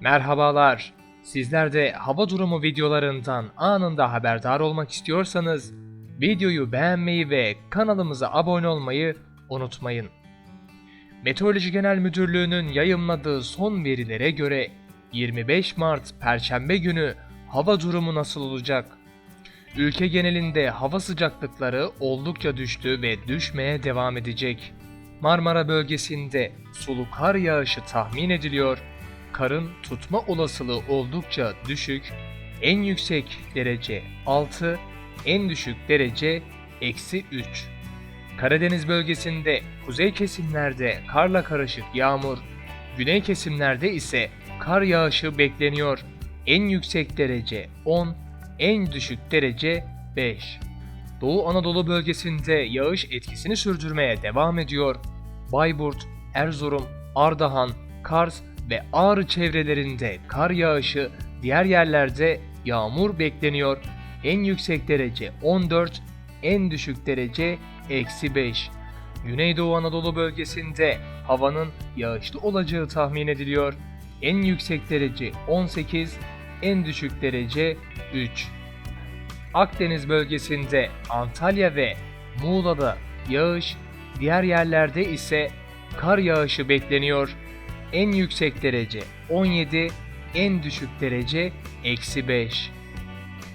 Merhabalar. Sizler de hava durumu videolarından anında haberdar olmak istiyorsanız videoyu beğenmeyi ve kanalımıza abone olmayı unutmayın. Meteoroloji Genel Müdürlüğü'nün yayımladığı son verilere göre 25 Mart Perşembe günü hava durumu nasıl olacak? Ülke genelinde hava sıcaklıkları oldukça düştü ve düşmeye devam edecek. Marmara bölgesinde sulu kar yağışı tahmin ediliyor. Karın tutma olasılığı oldukça düşük. En yüksek derece 6, en düşük derece eksi 3. Karadeniz bölgesinde kuzey kesimlerde karla karışık yağmur, güney kesimlerde ise kar yağışı bekleniyor. En yüksek derece 10, en düşük derece 5. Doğu Anadolu bölgesinde yağış etkisini sürdürmeye devam ediyor. Bayburt, Erzurum, Ardahan, Kars ve Ağrı çevrelerinde kar yağışı, diğer yerlerde yağmur bekleniyor. En yüksek derece 14, en düşük derece eksi 5. Güneydoğu Anadolu bölgesinde havanın yağışlı olacağı tahmin ediliyor. En yüksek derece 18, en düşük derece 3. Akdeniz bölgesinde Antalya ve Muğla'da yağış, diğer yerlerde ise kar yağışı bekleniyor. En yüksek derece 17, en düşük derece eksi 5.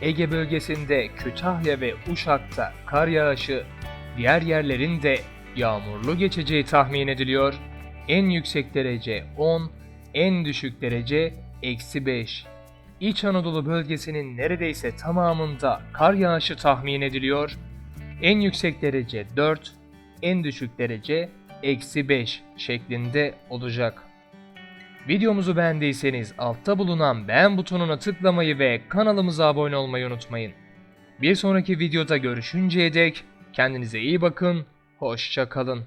Ege bölgesinde Kütahya ve Uşak'ta kar yağışı, diğer yerlerin de yağmurlu geçeceği tahmin ediliyor. En yüksek derece 10, en düşük derece eksi 5. İç Anadolu bölgesinin neredeyse tamamında kar yağışı tahmin ediliyor. En yüksek derece 4, en düşük derece eksi 5 şeklinde olacak. Videomuzu beğendiyseniz altta bulunan beğen butonuna tıklamayı ve kanalımıza abone olmayı unutmayın. Bir sonraki videoda görüşünceye dek kendinize iyi bakın, hoşça kalın.